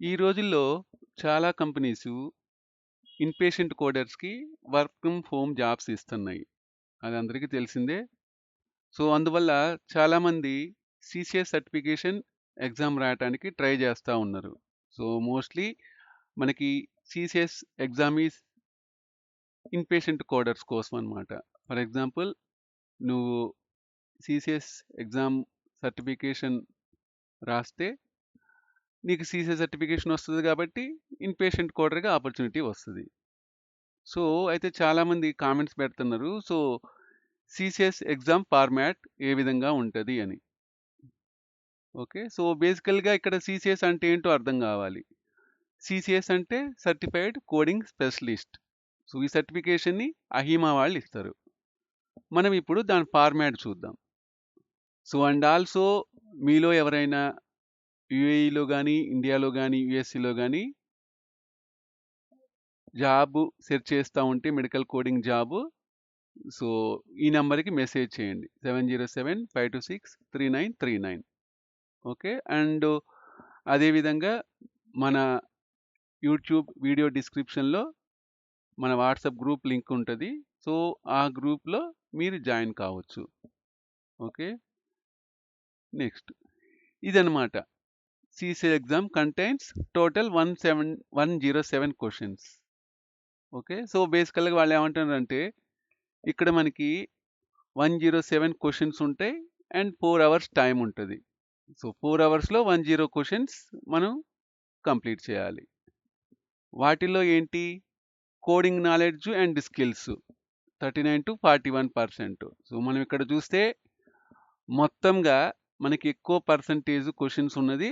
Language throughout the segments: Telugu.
ఈ రోజుల్లో చాలా కంపెనీసు ఇన్‌పేషెంట్ కోడర్స్‌కి వర్క్ ఫ్రమ్ హోమ్ జాబ్స్ ఇస్తున్నాయి. అది అందరికీ తెలిసిందే. సో, అందువల్ల చాలామంది సిసిఎస్ సర్టిఫికేషన్ ఎగ్జామ్ రాయటానికి ట్రై చేస్తా ఉన్నారు. సో, మోస్ట్‌లీ మనకి CCS exam is inpatient coders కోసం అన్నమాట. ఫర్ ఎగ్జాంపుల్ నువ్వు సీసీఎస్ ఎగ్జామ్ సర్టిఫికేషన్ రాస్తే నీకు సీసీఎస్ సర్టిఫికేషన్ వస్తుంది కాబట్టి ఇన్‌పేషెంట్ కోడర్‌గా ఆపర్చునిటీ వస్తుంది సో, అయితే చాలామంది కామెంట్స్ పెడుతున్నారు. సో, సీసీఎస్ ఎగ్జామ్ ఫార్మాట్ ఏ విధంగా ఉంటుంది అని. ఓకే. సో, బేసికల్‌గా ఇక్కడ సీసీఎస్ అంటే ఏంటో అర్థం కావాలి. సీసీఎస్ అంటే సర్టిఫైడ్ కోడింగ్ స్పెషలిస్ట్. సో, ఈ సర్టిఫికేషన్‌ని అహీమా వాళ్ళు ఇస్తారు. మనం ఇప్పుడు దాని ఫార్మాట్ చూద్దాం. సో, అండ్ ఆల్సో మీలో ఎవరైనా యూఏఈలో కానీ ఇండియాలో కానీ యూఎస్సీలో కానీ జాబ్ సెర్చ్ చేస్తా ఉంటే మెడికల్ కోడింగ్ జాబ్ సో, ఈ నెంబర్కి మెసేజ్ చేయండి. 7075263939 ఓకే. అండ్ అదేవిధంగా మన యూట్యూబ్ వీడియో డిస్క్రిప్షన్‌లో మన వాట్సాప్ గ్రూప్ లింక్ ఉంటుంది సో, ఆ గ్రూప్‌లో మీరు జాయిన్ కావచ్చు. ఓకే. నెక్స్ట్ ఇదనమాట CCS exam contents total 17 107 questions okay. So, బేసికల్‌గా వాళ్ళు ఏమంటున్నారంటే ఇక్కడ మనకి వన్ జీరో సెవెన్ క్వశ్చన్స్ ఉంటాయి. అండ్ ఫోర్ అవర్స్ టైం ఉంటుంది సో, ఫోర్ అవర్స్‌లో వన్ జీరో క్వశ్చన్స్ మనం కంప్లీట్ చేయాలి. వాటిల్లో ఏంటి coding knowledge and skills 39-41%. So, మనం ఇక్కడ చూస్తే మొత్తంగా మనకి ఎక్కువ పర్సెంటేజ్ క్వశ్చన్స్ ఉన్నది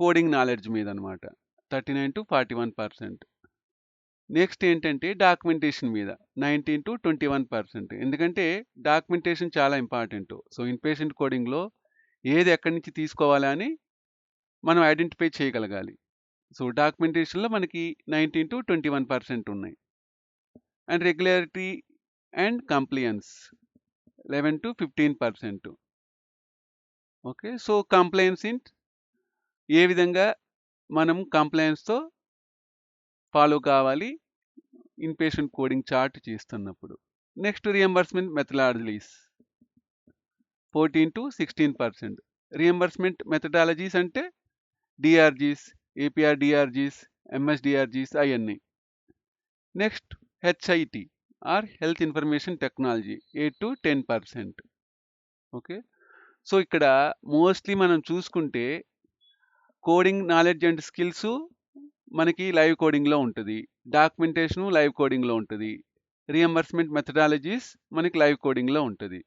కోడింగ్ నాలెడ్జ్ మీద అనమాట thirty nine to forty one percent next ఏంటంటే డాక్యుమెంటేషన్ మీద 19-21%. ఎందుకంటే డాక్యుమెంటేషన్ చాలా ఇంపార్టెంట్. సో, ఇన్‌పేషెంట్ కోడింగ్‌లో ఏది ఎక్కడి నుంచి తీసుకోవాలని మనం ఐడెంటిఫై చేయగలగాలి. సో, డాక్యుమెంటేషన్‌లో మనకి 19-21% ఉన్నాయి. And regularity and compliance 11-15%. Okay. So, compliance ఇంట్ ఏ విధంగా మనం కంప్లైన్స్తో ఫాలో కావాలి ఇన్‌పేషెంట్ కోడింగ్ చార్ట్ చేస్తున్నప్పుడు. Next reimbursement methodologies 14-16%. Reimbursement methodologies అంటే DRGs APR DRGs MS DRGs అవన్నీ next HIT or health information technology 8-10%. Okay. So, ఇక్కడ మోస్ట్‌లీ మనం చూసుకుంటే కోడింగ్ నాలెడ్జ్ అండ్ స్కిల్స్ మనకి లైవ్ కోడింగ్‌లో ఉంటుంది డాక్యుమెంటేషన్ లైవ్ కోడింగ్‌లో ఉంటుంది రియంబర్స్‌మెంట్ మెథడాలజీస్ మనకి లైవ్ కోడింగ్‌లో ఉంటుంది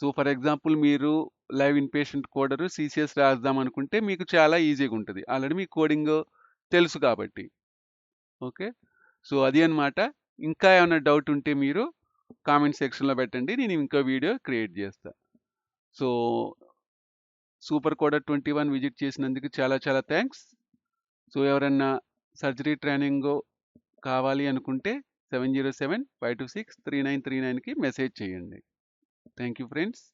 సో, ఫర్ ఎగ్జాంపుల్ మీరు లైవ్ ఇన్‌పేషెంట్ కోడరు సీసీఎస్ రాద్దాం అనుకుంటే మీకు చాలా ఈజీగా ఉంటుంది ఆల్రెడీ మీకు కోడింగ్ తెలుసు కాబట్టి. ఓకే. సో, అది అన్నమాట. ఇంకా ఏమైనా డౌట్ ఉంటే మీరు కామెంట్ సెక్షన్‌లో పెట్టండి. నేను ఇంకో వీడియో క్రియేట్ చేస్తాను సో, సూపర్ కోడర్ 21 విజిట్ చేసినందుకు చాలా చాలా థ్యాంక్స్ సో, ఎవరన్నా సర్జరీ ట్రైనింగ్ కావాలి అనుకుంటే 707-526-3939కి మెసేజ్ చేయండి. Thank you friends.